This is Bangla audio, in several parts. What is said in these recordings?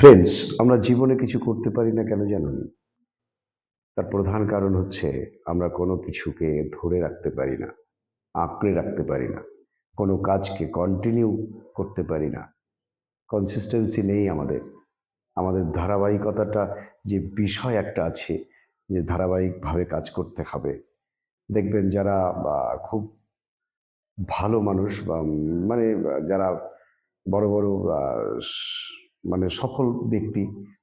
ফ্রেন্ডস আমরা জীবনে কিছু করতে পারি না কেন জানুন তার প্রধান কারণ হচ্ছে আমরা কোনো কিছুকে ধরে রাখতে পারি না, আঁকড়ে রাখতে পারি না, কোনো কাজকে কন্টিনিউ করতে পারি না। কনসিস্টেন্সি নেই আমাদের। আমাদের ধারাবাহিকতাটা যে বিষয় একটা আছে, যে ধারাবাহিকভাবে কাজ করতে হবে। দেখবেন যারা খুব ভালো মানুষ, বা মানে যারা বড় বড় মানে সফল ব্যক্তি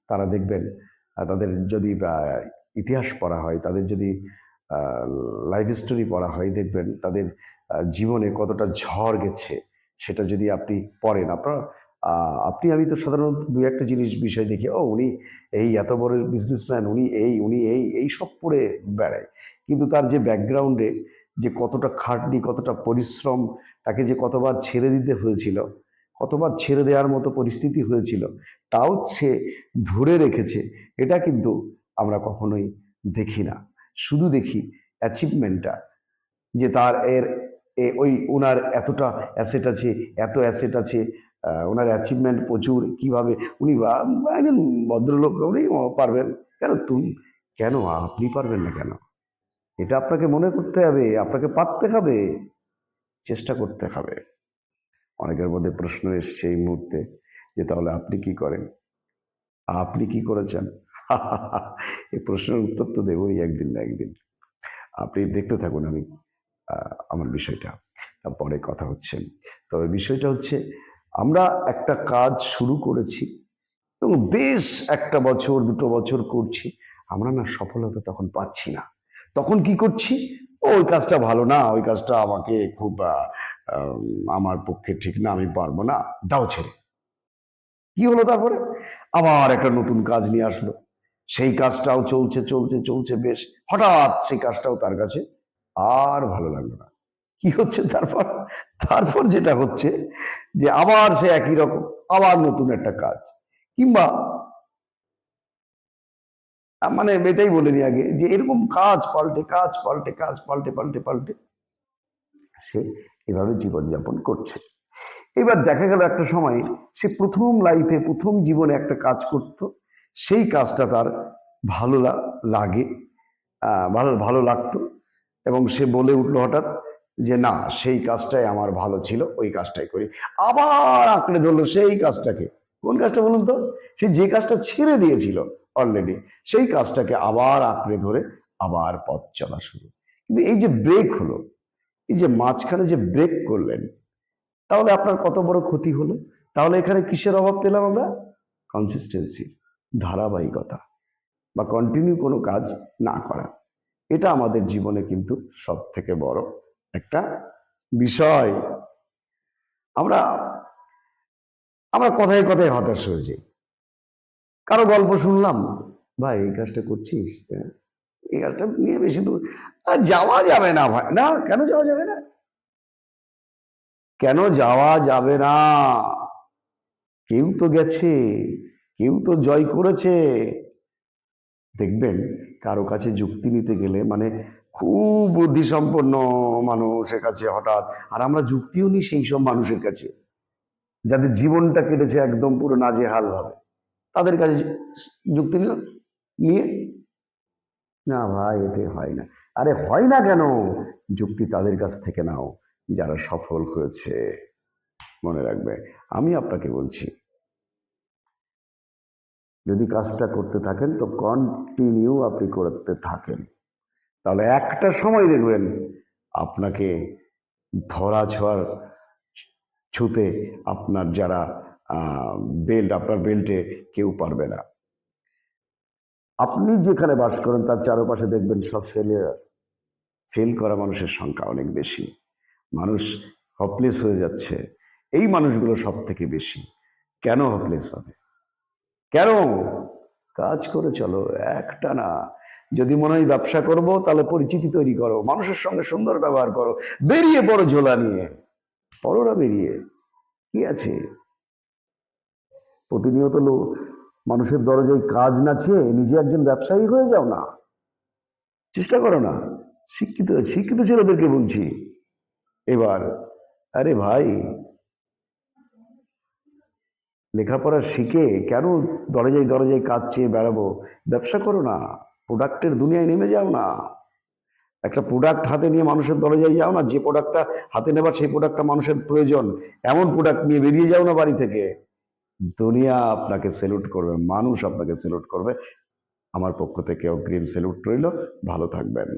তারা দেখবেন তাদের যদি ইতিহাস পড়া হয়, তাদের যদি লাইফ স্টোরি পড়া হয়, দেখবেন তাদের জীবনে কতটা ঝড় গেছে, সেটা যদি আপনি পড়েন। আপনার আপনি, আমি তো সাধারণত দু একটা জিনিস, বিষয় দেখি, ও, উনি এই এত বড় বিজনেসম্যান উনি এই উনি এই এই সব পড়ে বেড়ায়। কিন্তু তার যে ব্যাকগ্রাউন্ডে যে কতটা খাটনি, কতটা পরিশ্রম, তাকে যে কতবার ছেড়ে দিতে হয়েছিল কতবার ছেড়ে দেওয়ার মতো পরিস্থিতি হয়েছিল, তাও সে ধরে রেখেছে, এটা কিন্তু আমরা কখনোই দেখি না। শুধু দেখি অ্যাচিভমেন্টটা যে তার এর ওই ওনার এতটা অ্যাসেট আছে, এত অ্যাসেট আছে ওনার অ্যাচিভমেন্ট প্রচুর, কীভাবে উনি একজন ভদ্রলোক, উনি পারবেন। কেন তুমি, কেন আপনি পারবেন না কেন? এটা আপনাকে মনে করতে হবে, আপনাকে পারতে হবে, চেষ্টা করতে হবে। অনেকের মধ্যে প্রশ্ন এসছে এই মুহূর্তে যে তাহলে আপনি কি করেন? আপনি কি করেছেন? এই প্রশ্নের উত্তর তো দেবই একদিন না একদিন। আপনি দেখতে থাকুন আমি আমার বিষয়টা। তারপরে কথা হচ্ছে। তবে বিষয়টা হচ্ছে আমরা একটা কাজ শুরু করেছি এবং বেশ একটা বছর দুটো বছর করছি। আমরা না সফলতা তখন পাচ্ছি না। তখন কি করছি? "ও, ওই কাজটা ভালো না, ওই কাজটা আমাকে খুব আমার পক্ষে ঠিক না, আমি পারব না, দাও ছেড়ে। কি হলো তারপরে? আবার একটা নতুন কাজ নিয়ে আসলো। সেই কাজটাও চলছে চলছে চলছে বেশ। হঠাৎ সেই কাজটাও তার কাছে আর ভালো লাগল না। কি হচ্ছে তারপর? তারপর যেটা হচ্ছে যে আবার সে একই রকম, আবার নতুন একটা কাজ। কিংবা মানে এটাই বলে নি আগে যে এরকম কাজ পাল্টে কাজ পাল্টে কাজ পাল্টে পাল্টে পাল্টে। সে এভাবে জীবনযাপন করছে। এবার দেখা গেল একটা সময় সে প্রথম লাইফে প্রথম জীবনে একটা কাজ করত। সেই কাজটা তার ভালো লাগে ভালো ভালো লাগতো এবং সে বলে উঠল হঠাৎ যে, না, সেই কাজটাই আমার ভালো ছিল, ওই কাজটাই করি। আবার আঁকড়ে ধরলো সেই কাজটাকে। কোন কাজটা বলুন তো? সে যে কাজটা ছেড়ে দিয়েছিল অলরেডি সেই কাজটাকে আবার আঁকড়ে ধরে আবার পথ চলা শুরু। কিন্তু এই যে ব্রেক হলো, এই যে মাঝখানে যে ব্রেক করলেন, তাহলে আপনার কত বড় ক্ষতি হলো? তাহলে এখানে কিসের অভাব পেলাম আমরা? কনসিস্টেন্সি ধারাবাহিকতা বা কন্টিনিউ কোনো কাজ না করা। এটা আমাদের জীবনে কিন্তু সব থেকে বড় একটা বিষয়। আমরা আমরা কথায় কথায় হতাশ হয়ে যাই। কারও গল্প শুনলাম ভাই এই কাজটা করছিস? হ্যাঁ, এই কাজটা নিয়ে বেশি দূর আর যাওয়া যাবে না ভাই না কেন যাওয়া যাবে না? কেন যাওয়া যাবে না? কেউ তো গেছে কেউ তো জয় করেছে। দেখবেন কারও কাছে যুক্তি নিতে গেলে মানে খুব বুদ্ধিসম্পন্ন মানুষের কাছে হঠাৎ আর আমরা যুক্তিও নিই সেই সব মানুষের কাছে যাদের জীবনটা কেটেছে একদম পুরো নাজেহাল ভাবে। তাদের কাছে যুক্তি নিল, নিয়ে না ভাই, এতে হয় না। আরে হয় না কেন? যুক্তি তাদের কাছ থেকে নাও, যারা সফল হয়েছে। মনে রাখবে, আমি আপনাকে বলছি, যদি কাজটা করতে থাকেন, তো কন্টিনিউ আপনি করতে থাকেন। তাহলে একটা সময় দেখবেন, আপনাকে ধরা ছোঁয়ার ছুতে আপনার যারা বেল্ট আপনার বেল্টে কেউ পারবে না। আপনি যেখানে বাস করেন, তার চারপাশে দেখবেন সব ফেলিয়ার ফেল করা মানুষের সংখ্যা অনেক বেশি। মানুষ হপলেস হয়ে যাচ্ছে। এই মানুষগুলো সব থেকে বেশি। কেন হপলেস হবে? কেন? কাজ করে চলো, একটা না। যদি মনে হয় ব্যবসা করব, তাহলে পরিচিতি তৈরি করো, মানুষের সঙ্গে সুন্দর ব্যবহার করো, বেরিয়ে পড়ো ঝোলা নিয়ে। পড়ো না বেরিয়ে, কি আছে? প্রতিনিয়ত মানুষের দরজায় কাজ না চেয়ে নিজে একজন ব্যবসায়ী হয়ে যাও না। চেষ্টা করো না। শিক্ষিত শিক্ষিত ছেলেদেরকে বলছি। এবার, আরে ভাই, লেখাপড়া শিখে কেন দরজায় দরজায় কাজ চেয়ে বেড়াবো? ব্যবসা করো না। প্রোডাক্টের দুনিয়ায় নেমে যাও না। একটা প্রোডাক্ট হাতে নিয়ে মানুষের দরজায় যাও না। যে প্রোডাক্টটা হাতে নেবার সেই প্রোডাক্টটা মানুষের প্রয়োজন। এমন প্রোডাক্ট নিয়ে বেরিয়ে যাও না বাড়ি থেকে। দুনিয়া আপনাকে সেলুট করবে, মানুষ আপনাকে সেলুট করবে। আমার পক্ষ থেকে অগ্রিম সেলুট রইল, ভালো থাকবেন।